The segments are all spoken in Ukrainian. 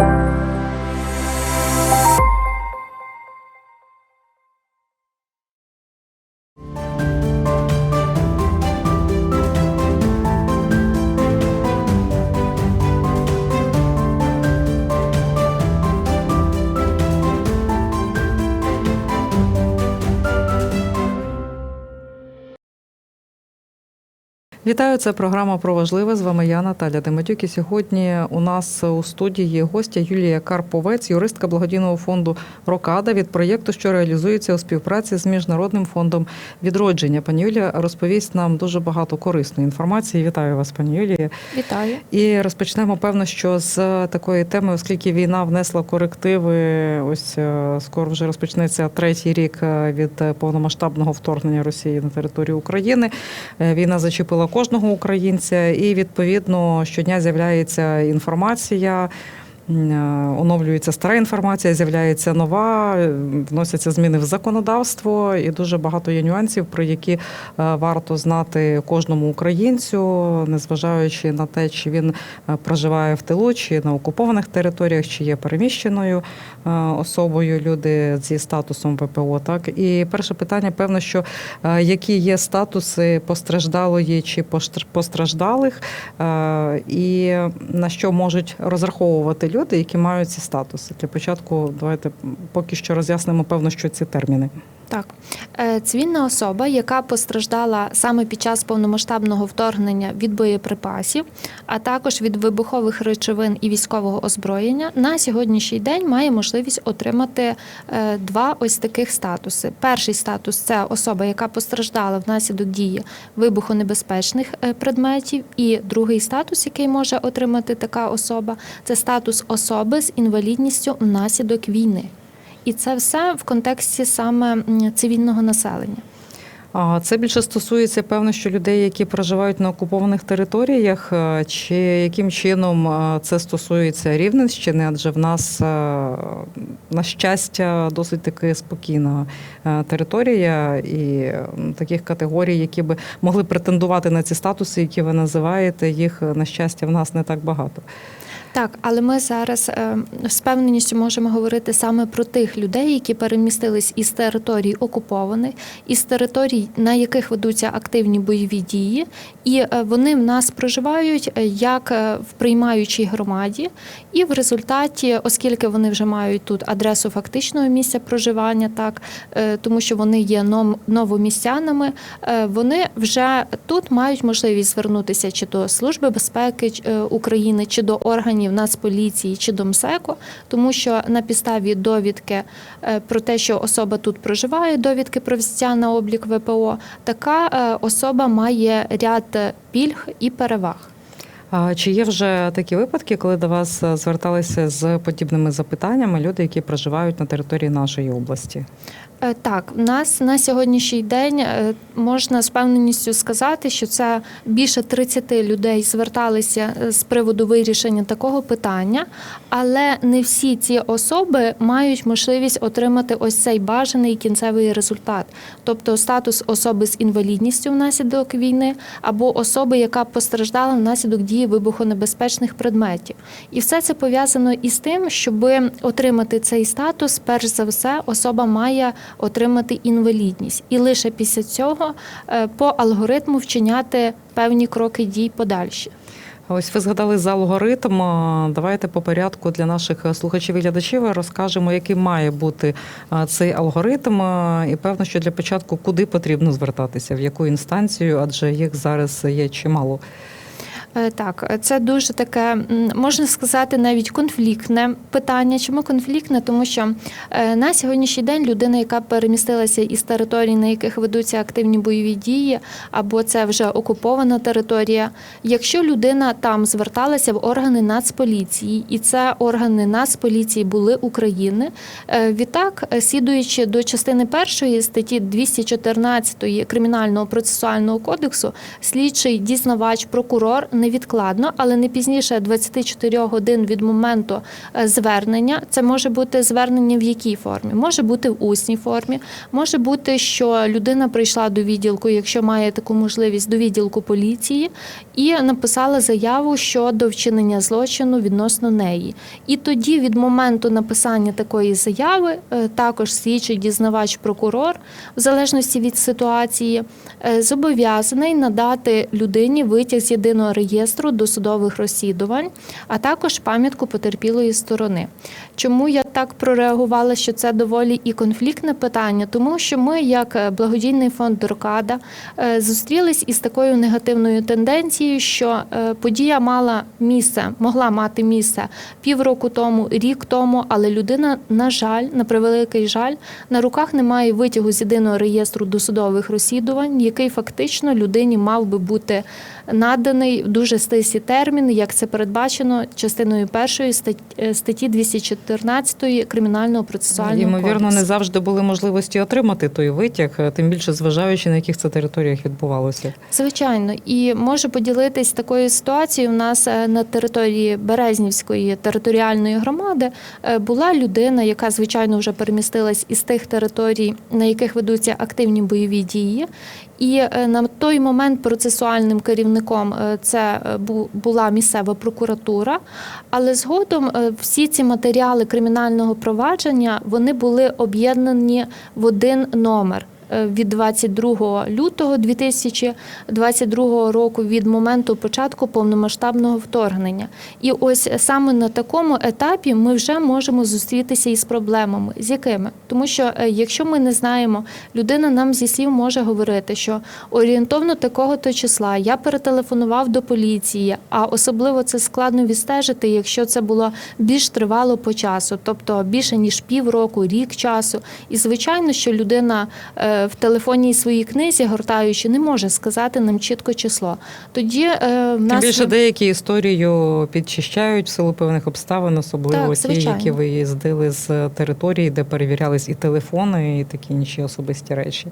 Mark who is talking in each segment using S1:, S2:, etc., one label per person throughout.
S1: Thank you. Вітаю, це програма про важливе. З вами я Наталя Дематюк. І сьогодні у нас у студії гостя Юлія Карповець, юристка благодійного фонду Рокада від проєкту, що реалізується у співпраці з міжнародним фондом відродження. Пані Юлія розповість нам дуже багато корисної інформації. Вітаю вас, пані Юлія.
S2: Вітаю.
S1: І розпочнемо певно, що з такої теми, оскільки війна внесла корективи. Ось е, скоро вже розпочнеться третій рік е, від повномасштабного вторгнення Росії на територію України. Е, Війна зачепила кожного українця, і відповідно щодня з'являється інформація. Е, Оновлюється стара інформація, з'являється нова, е, вносяться зміни в законодавство, і дуже багато є нюансів, про які е, варто знати кожному українцю, незважаючи на те, чи він проживає в тилу, чи на окупованих територіях, чи є переміщеною особою люди зі статусом ВПО. Так і перше питання, певно, що які є статуси постраждалої чи постраждалих, і на що можуть розраховувати люди, які мають ці статуси. Для початку давайте поки що роз'яснимо, певно, що ці терміни.
S2: Так, Е, цивільна особа, яка постраждала саме під час повномасштабного вторгнення від боєприпасів, а також від вибухових речовин і військового озброєння, на сьогоднішній день має можливість отримати е, два ось таких статуси. Перший статус це особа, яка постраждала внаслідок дії вибухонебезпечних е, предметів, і другий статус, який може отримати така особа, це статус особи з інвалідністю внаслідок війни. І це все в контексті саме цивільного населення.
S1: Це більше стосується, певно, що людей, які проживають на окупованих територіях, е, чи яким чином е, це стосується Рівненщини, адже в нас, е, на щастя, досить таки спокійна територія і таких категорій, які би могли претендувати на ці статуси, які ви називаєте, їх на щастя в нас не так багато.
S2: Так, але ми зараз е, з певненістю можемо говорити саме про тих людей, які перемістились із територій окупованих, із територій, на яких ведуться активні бойові дії, і е, вони в нас проживають е, як в приймаючій громаді, і в результаті, оскільки вони вже мають тут адресу фактичного місця проживання, так тому що вони є ном- новомістянами, вони вже тут мають можливість звернутися чи до Служби безпеки України, чи до органів Нацполіції, чи до МСЕКО, тому що на підставі довідки е, про те, що особа тут проживає, довідки про взяття на облік ВПО, така е, особа має ряд пільг і переваг.
S1: А чи є вже такі випадки, коли до вас е, зверталися з подібними запитаннями люди, які проживають на території нашої області?
S2: Е, Так, в нас на сьогоднішній день е, можна з певненістю сказати, що це більше 30 людей зверталися е, з приводу вирішення такого питання, але не всі ці особи мають можливість отримати ось цей бажаний кінцевий результат, тобто статус особи з інвалідністю внаслідок війни або особи, яка постраждала внаслідок дії вибухонебезпечних предметів. І все це пов'язано із тим, щоб отримати цей статус, перш за все, особа має отримати інвалідність, і лише після цього е, по алгоритму вчиняти певні кроки дій подальші.
S1: Ось ви згадали за алгоритм. Давайте по порядку для наших слухачів і глядачів розкажемо, який має бути цей алгоритм. І певно, що для початку куди потрібно звертатися, в яку інстанцію, адже їх зараз є чимало.
S2: Е, Так, це дуже таке, можна сказати, навіть конфліктне питання. Чому конфліктне? Тому що е, на сьогоднішній день людина, яка перемістилася із територій, на яких ведуться активні бойові дії, або це вже окупована територія. Якщо людина там зверталася в органи Нацполіції, і це органи Нацполіції були України, е, відтак, слідуючи до частини першої статті 214 Кримінального процесуального кодексу, слідчий дізнавач, прокурор невідкладно, але не пізніше 24 годин від моменту е, звернення. Це може бути звернення в якій формі? Може бути в усній формі, може бути, що людина прийшла до відділку, якщо має таку можливість, до відділку поліції, і написала заяву щодо вчинення злочину відносно неї. І тоді, від моменту написання такої заяви, е, також слідчий дізнавач прокурор, в залежності від ситуації, е, зобов'язаний надати людині витяг з єдиного реєстру досудових розслідувань, а також пам'ятку потерпілої сторони. Чому я так прореагувала, що це доволі і конфліктне питання? Тому що ми, як е, благодійний фонд Рокада, е, зустрілись із такою негативною тенденцією, що е, подія мала місце, могла мати місце півроку тому, рік тому, але людина, на жаль, на превеликий жаль, на руках немає витягу з єдиного реєстру досудових розслідувань, який фактично людині мав би бути наданий в дуже стислі терміни, як це передбачено частиною першої е, статті 214 кримінального процесуального
S1: Ймовірно,
S2: кодексу.
S1: не завжди були можливості отримати той витяг, е, тим більше зважаючи на яких це територіях відбувалося.
S2: Звичайно, і можу поділитись такою ситуацією. У нас е, на території Березнівської територіальної громади була людина, яка звичайно вже перемістилась із тих територій, на яких ведуться активні бойові дії. І е, на той момент процесуальним керівником е, це е, була місцева прокуратура. Але згодом всі ці матеріали кримінального провадження вони були об'єднані в один номер від 22 лютого 2022 року від моменту початку повномасштабного вторгнення. І ось саме на такому етапі ми вже можемо зустрітися із проблемами. З якими? Тому що е, якщо ми не знаємо, людина нам зі слів може говорити, що орієнтовно такого-то числа я перетелефонував до поліції, а особливо це складно відстежити, якщо це було більш тривало по часу, тобто більше ніж півроку, рік часу. І звичайно, що людина е, в телефонній своїй книзі, гортаючи, не може сказати нам чітко число. Тоді е, в
S1: Тим
S2: нас
S1: більше деякі історію підчищають в силу певних обставин, особливо
S2: Так,
S1: ті, які виїздили з території, де перевірялись і телефони, і такі інші особисті речі.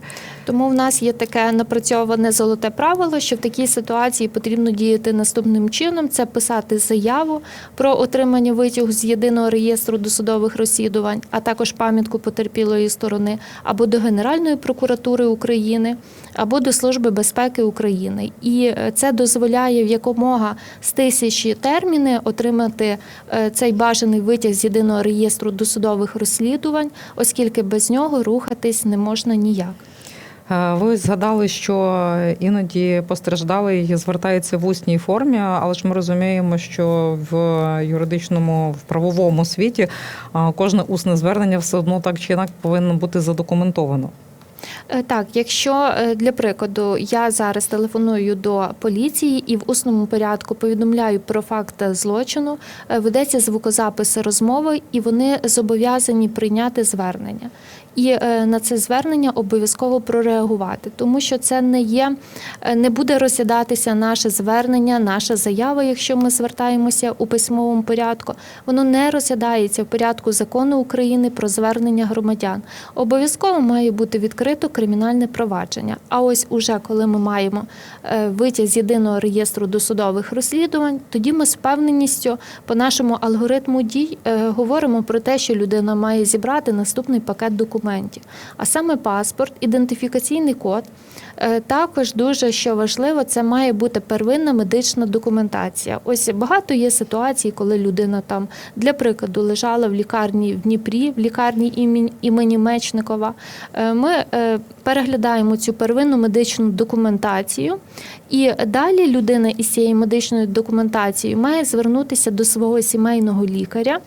S2: Тому в нас є таке напрацьоване золоте правило, що в такій ситуації потрібно діяти наступним чином: це писати заяву про отримання витягу з єдиного реєстру досудових розслідувань, а також пам'ятку потерпілої сторони, або до Генеральної прокуратури України, або до Служби безпеки України. І е, це дозволяє в якомога стисячі терміни отримати е, цей бажаний витяг з єдиного реєстру досудових розслідувань, оскільки без нього рухатись не можна ніяк.
S1: Е, Ви згадали, що іноді постраждалий звертається в усній формі, але ж ми розуміємо, що в юридичному, в правовому світі кожне усне звернення все одно так чи інак повинно бути задокументовано.
S2: Е, Так, якщо е, для прикладу я зараз телефоную до поліції і в усному порядку повідомляю про факт злочину, е, ведеться звукозапис розмови, і вони зобов'язані прийняти звернення. І е, на це звернення обов'язково прореагувати, тому що це не є, е, не буде розглядатися наше звернення, наша заява, якщо ми звертаємося у письмовому порядку. Воно не розглядається в порядку закону України про звернення громадян. Обов'язково має бути відкрито кримінальне провадження. А ось уже коли ми маємо е, витяг з єдиного реєстру досудових розслідувань, тоді ми з впевненістю по нашому алгоритму дій говоримо про те, що людина має зібрати наступний пакет документів, а саме паспорт, ідентифікаційний код. Е, Також дуже що важливо, це має бути первинна медична документація. Ось багато є ситуацій, коли людина там для прикладу лежала в лікарні в Дніпрі, в лікарні імені, Мечникова. Е, Ми е, переглядаємо цю первинну медичну документацію, і далі людина із цією медичною документацією має звернутися до свого сімейного лікаря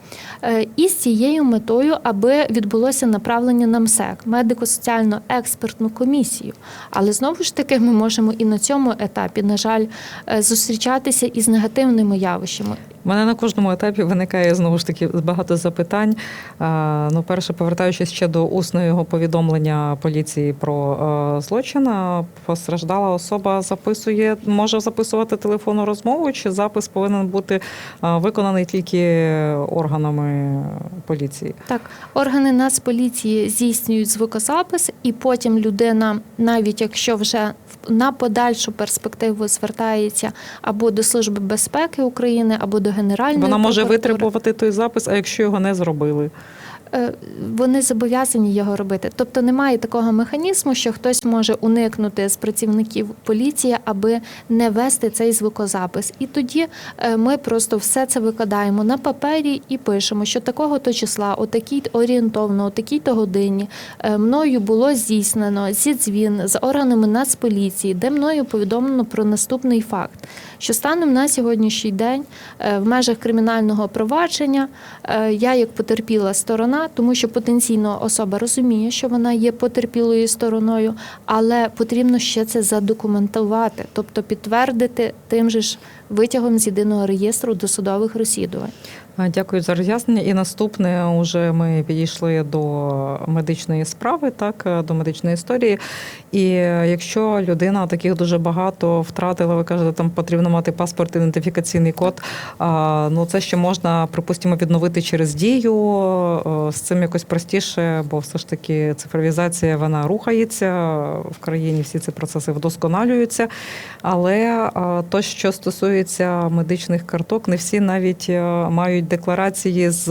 S2: із цією метою, аби відбулося направлення на МСЕК, медико-соціально експертну комісію. Але знову ж таки, ми можемо і на цьому етапі, на жаль, е, зустрічатися із негативними явищами.
S1: У мене на кожному етапі виникає знову ж таки багато запитань. Ну, перше, повертаючись ще до усного повідомлення поліції про е, злочин, постраждала особа записує, може записувати телефонну розмову, чи запис повинен бути е, виконаний тільки органами поліції?
S2: Так, органи Нацполіції здійснюють звукозапис, і потім людина, навіть якщо якщо вже на подальшу перспективу звертається або до Служби безпеки України, або до Генеральної
S1: Вона може витребувати той запис, а якщо його не зробили.
S2: Е, вони зобов'язані його робити. Тобто немає такого механізму, що хтось може уникнути з працівників поліції, аби не вести цей звукозапис. І тоді е, ми просто все це викладаємо на папері і пишемо, що такого то числа, о такій орієнтовно, о такій-то годині е, мною було здійснено зідзвін з органами Нацполіції, де мною повідомлено про наступний факт. Що станом на сьогоднішній день е, в межах кримінального провадження е, я як потерпіла сторона, тому що потенційно особа розуміє, що вона є потерпілою стороною, але потрібно ще це задокументувати, тобто підтвердити тим же ж витягом з єдиного реєстру досудових розслідувань.
S1: А, Дякую за роз'яснення. І наступне уже ми підійшли до медичної справи, так е, до медичної історії. І е, якщо людина таких дуже багато втратила, ви кажете, там потрібно мати паспорт, ідентифікаційний код. Ну це ще можна, припустимо, відновити через дію. е, З цим якось простіше, бо все ж таки цифровізація вона рухається в країні. Всі ці процеси вдосконалюються. Але е, то, що стосується медичних карток, не всі навіть е, мають декларації з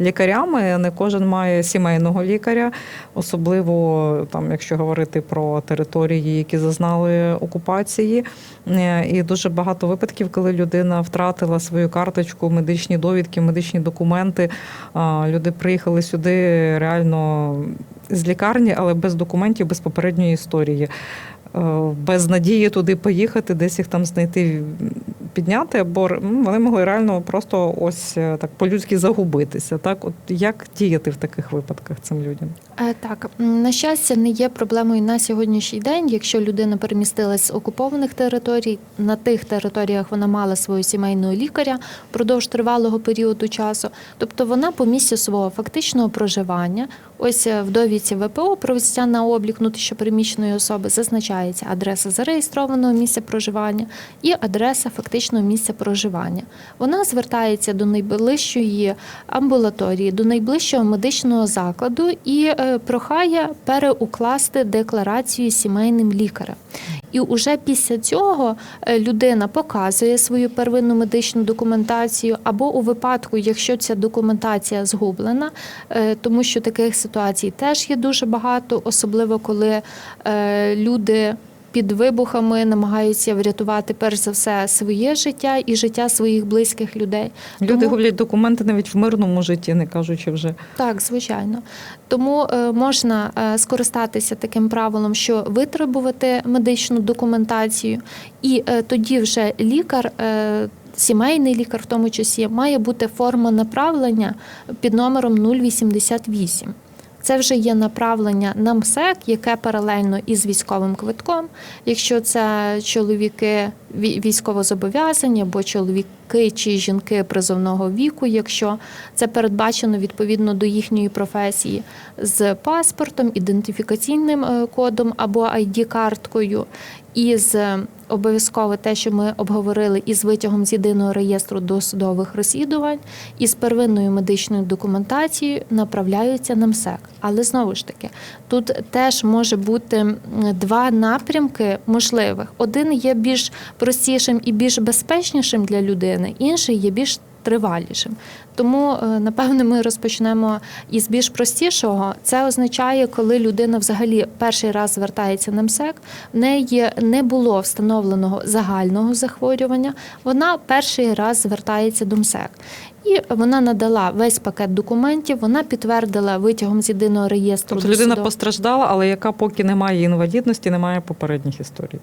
S1: лікарями. Не кожен має сімейного лікаря, особливо там, якщо говорити про території, які зазнали окупації. Е, І дуже багато випадків, коли людина втратила свою карточку, медичні довідки, медичні документи. Люди приїхали сюди реально з лікарні, але без документів, без попередньої історії. Е, Без надії туди поїхати, десь їх там знайти, підняти, або вони могли реально просто ось е, так по-людськи загубитися. Так, от як діяти в таких випадках цим людям?
S2: Е, Так, на щастя, не є проблемою на сьогоднішній день. Якщо людина перемістилась з окупованих територій, на тих територіях вона мала свого сімейного лікаря впродовж тривалого періоду часу. Тобто вона по місцю свого фактичного проживання, ось е, в довідці ВПО про взяття на облік внутрішньопереміщеної особи зазначається адреса зареєстрованого місця проживання і адреса фактичного місця проживання. Вона звертається до найближчої амбулаторії, до найближчого медичного закладу і е, прохає переукласти декларацію сімейним лікарем. І уже після цього е, людина показує свою первинну медичну документацію, або у випадку, якщо ця документація згублена, е, тому що таких ситуацій теж є дуже багато, особливо коли е, люди. Під вибухами намагаються врятувати перш за все своє життя і життя своїх близьких людей.
S1: Люди
S2: Тому-
S1: гублять документи навіть в мирному житті, не кажучи вже.
S2: Так, звичайно. Тому е, можна е, скористатися таким правилом, що витребувати медичну документацію, і е, тоді вже лікар. Сімейний лікар, в тому числі, має бути форма направлення під номером 088. Це вже є направлення на МСЕК, яке паралельно із військовим квитком. Якщо це чоловіки ві- військовозобов'язані або чоловіки чи жінки призовного віку, якщо це передбачено відповідно до їхньої професії з паспортом, ідентифікаційним е, кодом або ID-карткою, і з обов'язково те, що ми обговорили, із витягом з єдиного реєстру досудових розслідувань, і з первинною медичною документацією направляються на МСЕК. Але знову ж таки, тут теж може бути два напрямки можливих. Один є більш простішим і більш безпечнішим для людини, інший є більш тривалішим. Тому, е, напевне, ми розпочнемо із більш простішого. Це означає, коли людина взагалі перший раз звертається на МСЕК, в неї не було встановленого загального захворювання. Вона перший раз звертається до МСЕК. І вона надала весь пакет документів, вона підтвердила витягом з єдиного реєстру.
S1: Тобто людина постраждала, але яка поки не має інвалідності, не має попередніх історій.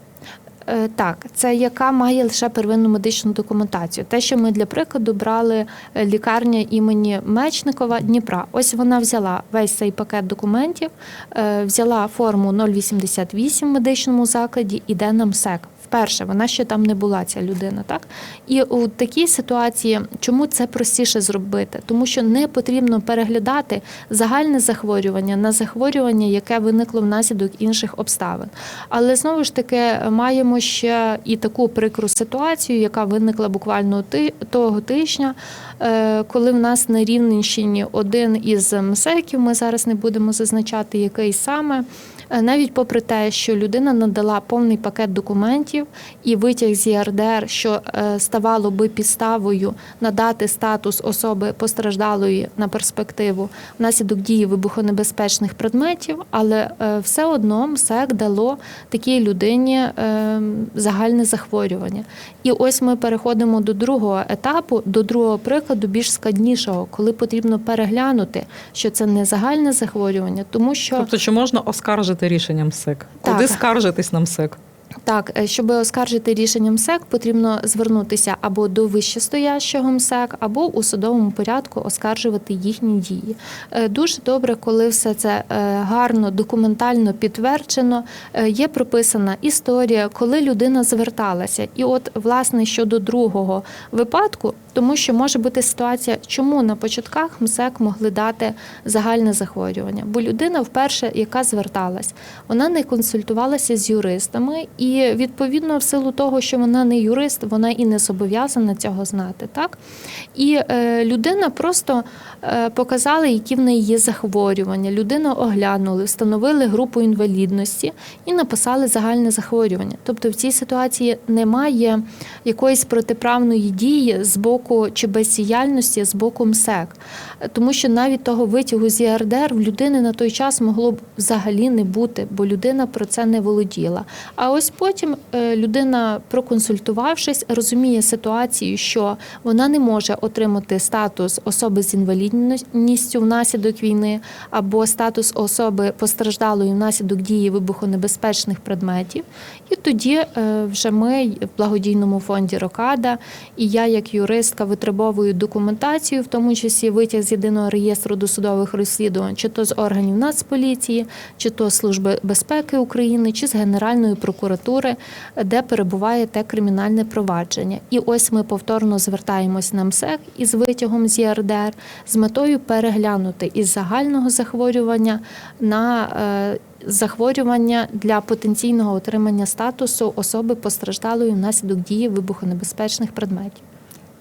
S2: Е, Так, це яка має лише первинну медичну документацію. Те, що ми для прикладу брали е, лікарня імені Мечникова Дніпра. Ось вона взяла весь цей пакет документів, е, взяла форму 088 в медичному закладі, іде нам МСЕК. Вперше вона ще там не була, ця людина, так? І у такій ситуації, чому це простіше зробити? Тому що не потрібно переглядати загальне захворювання на захворювання, яке виникло внаслідок інших обставин. Але знову ж таки маємо ще і таку прикру ситуацію, яка виникла буквально того тижня, е, коли в нас на Рівненщині один із МСЕКів, ми зараз не будемо зазначати, який саме. Е, Навіть попри те, що людина надала повний пакет документів і витяг з ЄРДР, що е, ставало би підставою надати статус особи постраждалої на перспективу внаслідок дії вибухонебезпечних предметів, але е, все одно МСЕК дало такій людині загальне захворювання. І ось ми переходимо до другого етапу, до другого прикладу, більш складнішого, коли потрібно переглянути, що це не загальне захворювання, тому що
S1: Тобто, чи можна оскаржити рішення МСЕК?
S2: Так.
S1: Куди скаржитись на МСЕК?
S2: Так, е, щоб оскаржити рішення МСЕК, потрібно звернутися або до вищестоящого МСЕК, або у судовому порядку оскаржувати їхні дії. Е, Дуже добре, коли все це е, гарно, документально підтверджено. Є прописана історія, коли людина зверталася. І от, власне, щодо другого випадку, тому що може бути ситуація, чому на початках МСЕК могли дати загальне захворювання, бо людина вперше, яка зверталась, вона не консультувалася з юристами, і відповідно, в силу того, що вона не юрист, вона і не зобов'язана цього знати. Так і е, людина просто е, показала, які в неї є захворювання. Людину оглянули, встановили групу інвалідності і написали загальне захворювання. Тобто в цій ситуації немає якоїсь протиправної дії з боку чи безсіяльності з боку МСЕК, тому що навіть того витягу з ЄРДР в людини на той час могло б взагалі не бути, бо людина про це не володіла. А ось потім е, людина, проконсультувавшись, розуміє ситуацію, що вона не може отримати статус особи з інвалідністю внаслідок війни або статус особи постраждалої внаслідок дії вибухонебезпечних предметів. І тоді е, вже ми в благодійному фонді Рокада і я, як юристка, витребовую документацію, в тому числі витяг з єдиного реєстру досудових розслідувань, чи то з органів Нацполіції, чи то Служби безпеки України, чи з Генеральної прокуратури, де перебуває те кримінальне провадження. І ось ми повторно звертаємось на МСЕК із витягом з ЄРДР з метою переглянути із загального захворювання на е, захворювання для потенційного отримання статусу особи постраждалої внаслідок дії вибухонебезпечних предметів.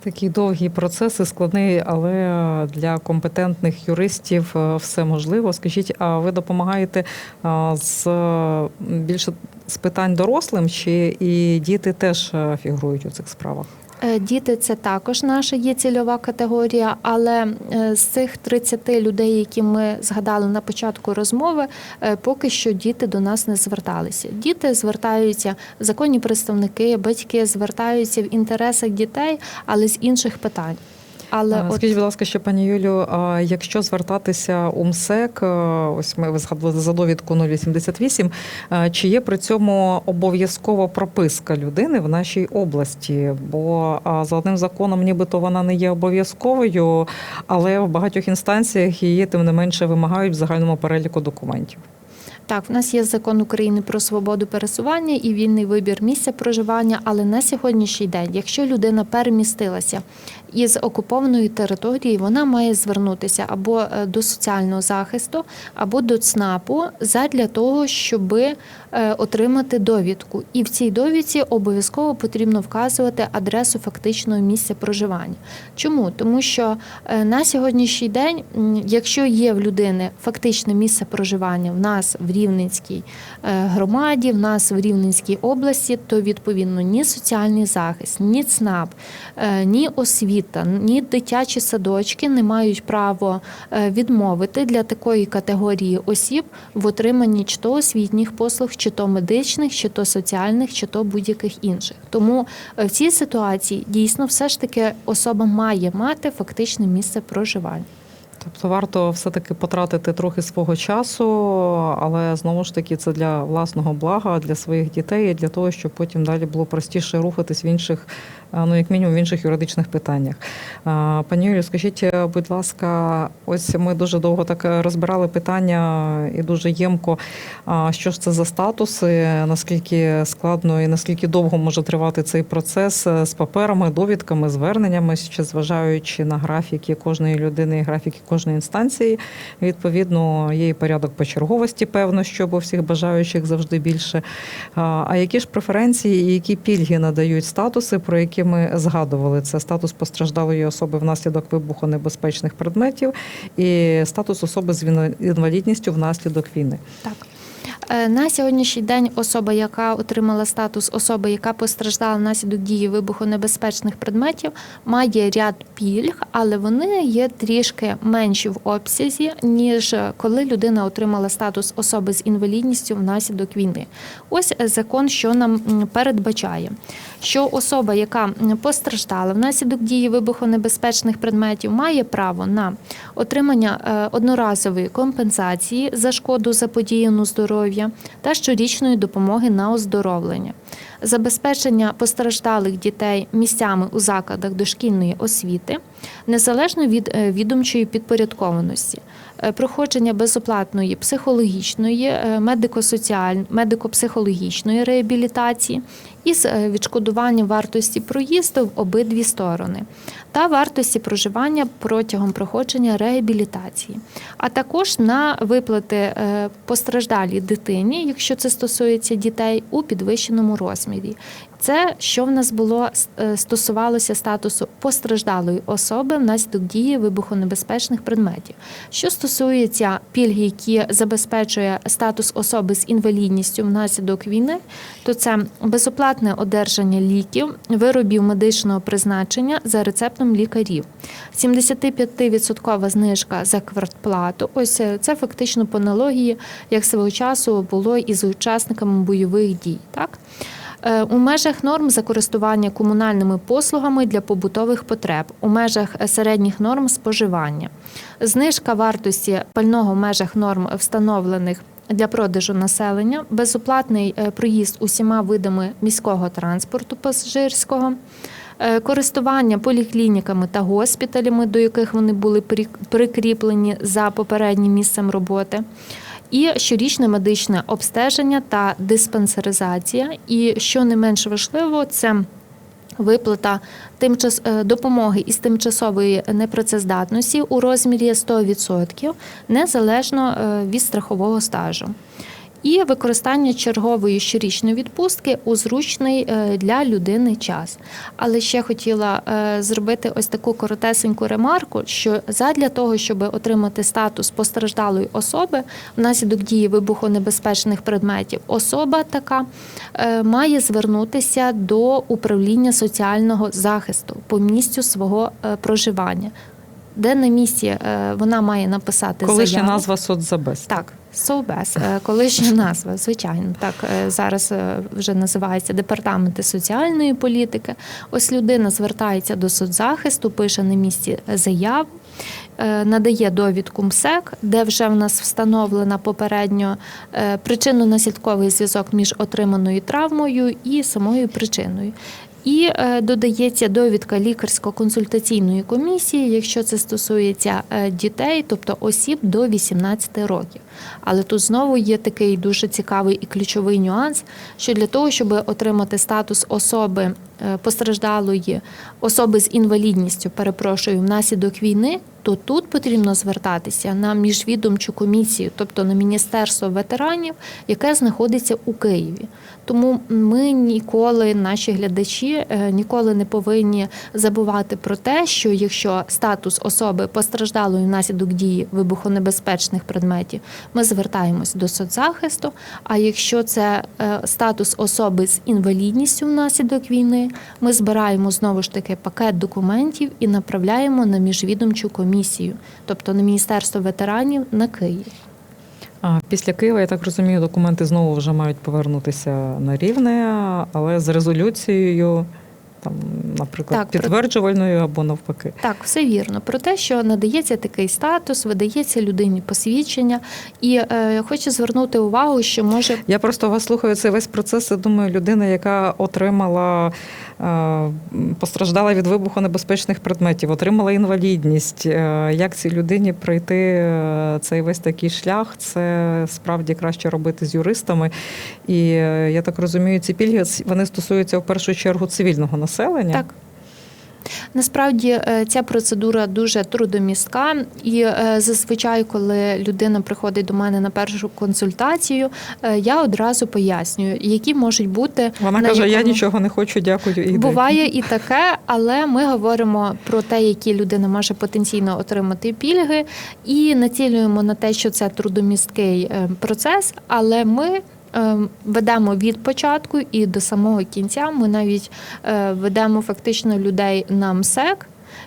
S1: Такий довгий процес і складний, але для компетентних юристів е, все можливо. Скажіть, а ви допомагаєте з е, більше з питань дорослим, чи і діти теж е, фігурують у цих справах?
S2: Е, Діти це також наша є цільова категорія, але е, з цих 30 людей, які ми згадали на початку розмови, е, поки що діти до нас не зверталися. Діти звертаються законні представники, батьки звертаються в інтересах дітей, але з інших питань. Але
S1: А,
S2: от
S1: Скажіть, будь ласка, ще пані Юлю, а якщо звертатися у МСЕК, е, ось ми ви згадували за довідку 088, е, чи є при цьому обов'язкова прописка людини в нашій області? Бо а, за одним законом, нібито вона не є обов'язковою, але в багатьох інстанціях її тим не менше вимагають в загальному переліку документів.
S2: Так, в нас є закон України про свободу пересування і вільний вибір місця проживання. Але на сьогоднішній день, якщо людина перемістилася із окупованої території, вона має звернутися або е, до соціального захисту, або до ЦНАПу задля того, щоб отримати довідку. І в цій довідці обов'язково потрібно вказувати адресу фактичного місця проживання. Чому? Тому що е, на сьогоднішній день, якщо є в людини фактичне місце проживання в нас в Рівненській е, громаді, в нас в Рівненській області, то відповідно ні соціальний захист, ні ЦНАП, е, ні освіта, ні дитячі садочки не мають право е, відмовити для такої категорії осіб в отриманні чи то освітніх послуг, чи то медичних, чи то соціальних, чи то будь-яких інших. Тому е, в цій ситуації дійсно все ж таки особа має мати фактичне місце проживання.
S1: Тобто варто все-таки потратити трохи свого часу, але знову ж таки це для власного блага, для своїх дітей, для того, щоб потім далі було простіше рухатись в інших, ну як мінімум, в інших юридичних питаннях. Е, Пані Юлію, скажіть, е, будь ласка, ось ми дуже довго так розбирали питання і дуже ємко, що ж це за статуси, наскільки складно і наскільки довго може тривати цей процес е, з паперами, довідками, зверненнями, ще зважаючи на графіки кожної людини і графіки кожної інстанції. Відповідно, є і порядок почерговості, певно, щоб у всіх бажаючих завжди більше. А які ж преференції і які пільги надають статуси, про які ми згадували? Це статус постраждалої особи внаслідок вибухонебезпечних предметів і статус особи з інвалідністю внаслідок війни.
S2: Так. Е, На сьогоднішній день особа, яка отримала статус особи, яка постраждала внаслідок дії вибухонебезпечних предметів, має ряд пільг, але вони є трішки менші в обсязі, ніж коли людина отримала статус особи з інвалідністю внаслідок війни. Ось закон, що нам передбачає, що особа, яка постраждала внаслідок дії вибухонебезпечних предметів, має право на отримання е, одноразової компенсації за шкоду заподіяну здоров'я та щорічної допомоги на оздоровлення, забезпечення постраждалих дітей місцями у закладах дошкільної освіти, незалежно від е, відомчої підпорядкованості, е, проходження безоплатної психологічної, е, медико-соціаль- медико-психологічної реабілітації із відшкодуванням вартості проїзду в обидві сторони та вартості проживання протягом проходження реабілітації, а також на виплати постраждалій дитині, якщо це стосується дітей, у підвищеному розмірі. Це що в нас було е, стосувалося статусу постраждалої особи внаслідок дії вибухонебезпечних предметів. Що стосується пільги, які забезпечує статус особи з інвалідністю внаслідок війни, то це безоплатне одержання ліків, виробів медичного призначення за рецептом лікарів, 75% знижка за квартплату. Ось е, це фактично по аналогії, як свого часу було із учасниками бойових дій. Так? Е, У межах норм за користування комунальними послугами для побутових потреб, у межах е, середніх норм споживання, знижка вартості пального в межах норм встановлених для продажу населення, безоплатний е, проїзд усіма видами міського транспорту пасажирського. Користування поліклініками та госпіталями, до яких вони були прикріплені за попереднім місцем роботи, і щорічне медичне обстеження та диспансеризація. І що не менш важливо, це виплата тимчас е, допомоги із тимчасової непрацездатності у розмірі 100% незалежно е, від страхового стажу. І використання чергової щорічної відпустки у зручний е, для людини час. Але ще хотіла е, зробити ось таку коротесеньку ремарку, що задля того, щоб отримати статус постраждалої особи внаслідок дії вибухонебезпечних предметів, особа така е, має звернутися до управління соціального захисту по місцю свого проживання. Де на місці е, вона має написати
S1: Колишня
S2: заяву.
S1: назва соцзабез.
S2: Так, Совбез, е, колишня назва, звичайно. Так е, зараз вже називається департаменти соціальної політики. Ось людина звертається до соцзахисту, пише на місці заяву. Надає довідку МСЕК, де вже в нас встановлена попередньо причинно-наслідковий зв'язок між отриманою травмою і самою причиною. І е, додається довідка лікарсько-консультаційної комісії, якщо це стосується е, дітей, тобто осіб до 18 років. Але тут знову є такий дуже цікавий і ключовий нюанс, що для того, щоб отримати статус особи е, постраждалої, особи з інвалідністю, перепрошую, внаслідок війни, то тут потрібно звертатися на міжвідомчу комісію, тобто на Міністерство ветеранів, яке знаходиться у Києві. Тому ми ніколи, наші глядачі, е, ніколи не повинні забувати про те, що якщо статус особи постраждалої внаслідок дії вибухонебезпечних предметів, ми звертаємось до соцзахисту. А якщо це е, статус особи з інвалідністю внаслідок війни, ми збираємо знову ж таки пакет документів і направляємо на міжвідомчу комісію, тобто на Міністерство ветеранів на Київ.
S1: А після Києва, я так розумію, документи знову вже мають повернутися на рівне, але з резолюцією, там, наприклад,
S2: Так, про-
S1: підтверджувальною або навпаки.
S2: Так, все вірно. Про те, що надається такий статус, видається людині посвідчення, і е, хочу звернути увагу, що може
S1: Я просто вас слухаю цей весь процес. і Думаю, людина, яка отримала постраждала від вибухонебезпечних предметів, отримала інвалідність. Е, Як цій людині пройти е, цей весь такий шлях? Це справді краще робити з юристами. І е, я так розумію, ці пільги вони стосуються в першу чергу цивільного населення.
S2: так. Насправді е, ця процедура дуже трудомістка, і е, зазвичай, коли людина приходить до мене на першу консультацію, е, я одразу пояснюю, які можуть бути
S1: Вона
S2: на
S1: каже: Я нічого не хочу, дякую. Іди.
S2: Буває і таке, але ми говоримо про те, які людина може потенційно отримати пільги, і націлюємо на те, що це трудомісткий процес, але ми. Е, Ведемо від початку і до самого кінця. Ми навіть е, ведемо фактично людей на МСЕК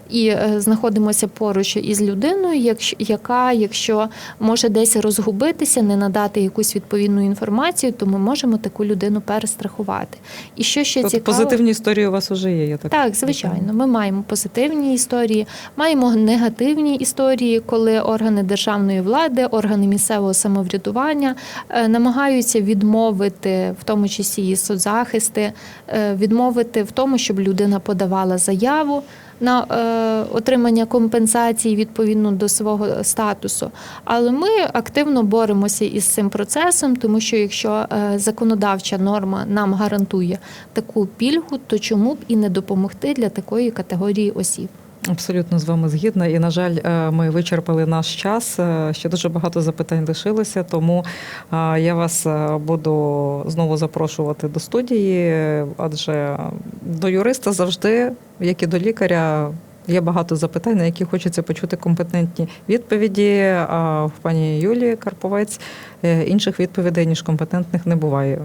S2: і е, знаходимося поруч із людиною, яка, якщо може десь розгубитися, не надати якусь відповідну інформацію, то ми можемо таку людину перестрахувати. І що ще
S1: Тобто
S2: цікаво,
S1: позитивні історії у вас вже є. Я так
S2: так, звичайно, ми маємо позитивні історії, маємо негативні історії, коли органи державної влади, органи місцевого самоврядування е, намагаються відмовити, в тому числі і соцзахисти, е, відмовити в тому, щоб людина подавала заяву. На е, отримання компенсації відповідно до свого статусу, але ми активно боремося із цим процесом, тому що якщо е, законодавча норма нам гарантує таку пільгу, то чому б і не допомогти для такої категорії осіб?
S1: Абсолютно з вами згідна. І, на жаль, е, ми вичерпали наш час. Е, Ще дуже багато запитань лишилося, тому е, я вас буду знову запрошувати до студії, адже до юриста завжди, як і до лікаря. Є багато запитань, на які хочеться почути компетентні відповіді. А в пані Юлії Карповець е, інших відповідей ніж компетентних не буває.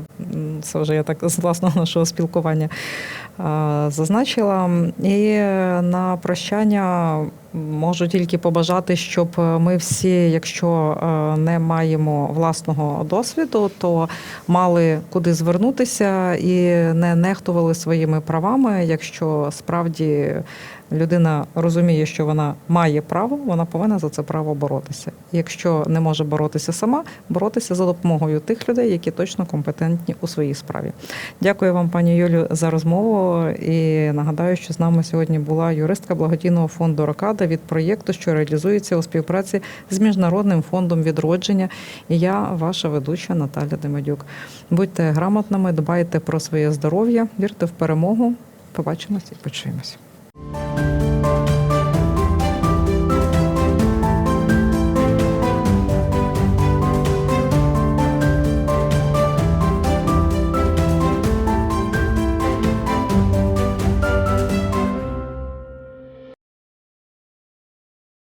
S1: Це вже я так з власного нашого спілкування зазначила. І на прощання можу тільки побажати, щоб ми всі, якщо е, не маємо власного досвіду, то мали куди звернутися і не нехтували своїми правами. Якщо справді людина розуміє, що вона має право, вона повинна за це право боротися. Якщо не може боротися сама, боротися за допомогою тих людей, які точно компетентні у своїй справі. Дякую вам, пані Юлю, за розмову. І нагадаю, що з нами сьогодні була юристка благодійного фонду Рокада від проєкту, що реалізується у співпраці з міжнародним фондом відродження. І я, ваша ведуча Наталя Демедюк. Будьте грамотними, дбайте про своє здоров'я, вірте в перемогу. Побачимось і почуємось.